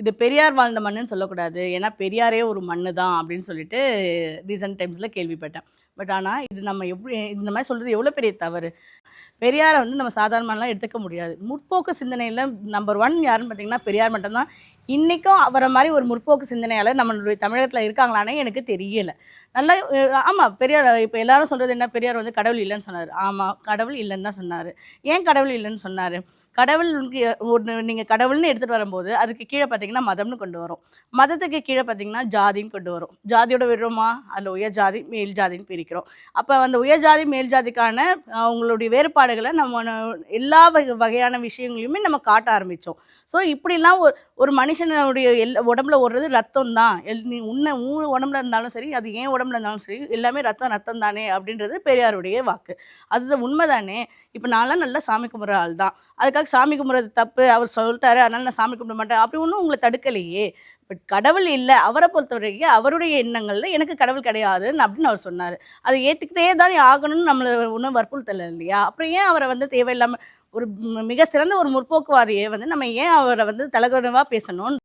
இது பெரியார் வாழ்ந்த மண்ணுன்னு சொல்லக்கூடாது. ஏன்னா பெரியாரே ஒரு மண்ணு தான் அப்படின்னு சொல்லிட்டு ரீசெண்ட் டைம்ஸில் கேள்விப்பட்டேன். பட் ஆனால் இது நம்ம எப்படி இந்த மாதிரி சொல்கிறது எவ்வளோ பெரிய தவறு? பெரியாரை வந்து நம்ம சாதாரணமாலாம் எடுத்துக்க முடியாது. முற்போக்கு சிந்தனையில் நம்பர் ஒன் யாருன்னு பார்த்தீங்கன்னா பெரியார் மட்டும்தான். இன்றைக்கும் அவரை மாதிரி ஒரு முற்போக்கு சிந்தனையால் நம்மளுடைய தமிழகத்தில் இருக்காங்களானே எனக்கு தெரியல. நல்லா ஆமாம் பெரியார் இப்போ எல்லாரும் சொல்கிறது என்ன? பெரியார் வந்து கடவுள் இல்லைன்னு சொன்னார். ஆமாம் கடவுள் இல்லைன்னு தான் சொன்னார். ஏன் கடவுள் இல்லைன்னு சொன்னார்? கடவுள் ஒன்று நீங்கள் கடவுள்னு எடுத்துகிட்டு வரும்போது அதுக்கு கீழே பார்த்தீங்கன்னா மதம்னு கொண்டு வரும். மதத்துக்கு கீழே பார்த்தீங்கன்னா ஜாதின்னு கொண்டு வரும். ஜாதியோட விடுறோமா? அதில் உயர் ஜாதி மேல் ஜாதின்னு பிரிக்கிறோம். அப்போ அந்த உயர் ஜாதி மேல் ஜாதிக்கான அவங்களுடைய வேறுபாடுகளை நம்ம எல்லா வகை வகையான விஷயங்களையுமே நம்ம காட்ட ஆரம்பித்தோம் ஸோ இப்படிலாம் ஒரு ஒரு மனுஷனுடைய எல் உடம்புல ஓடுறது ரத்தம் தான். எல் நீ உன்னை உன் உடம்புல இருந்தாலும் சரி அது ஏன் உடம்புல இருந்தாலும் சரி எல்லாமே ரத்தம் ரத்தம் தானே அப்படின்றது பெரியாருடைய வாக்கு. அதுதான் உண்மை தானே? இப்போ நான்லாம் நல்லா சாமி கும்பிட்ற ஆள் தான். அதுக்காக சாமி கும்பிட்றது தப்பு அவர் சொல்லிட்டாரு அதனால் நான் சாமி கும்பிட மாட்டேன். அப்படி ஒன்றும் உங்களை தடுக்கலையே. பட் கடவுள் இல்லை அவரை பொறுத்தவரைக்கும் அவருடைய எண்ணங்களில் எனக்கு கடவுள் கிடையாதுன்னு அப்படின்னு அவர் சொன்னார். அதை ஏற்றுக்கிட்டே தான் ஆகணும்னு நம்மளை ஒன்றும் வற்புறுத்தலை இல்லையா? அப்புறம் ஏன் அவரை வந்து தேவையில்லாமல் ஒரு மிக சிறந்த ஒரு முற்போக்குவாதியை வந்து நம்ம ஏன் அவரை வந்து தலைகனவாக பேசணும்னு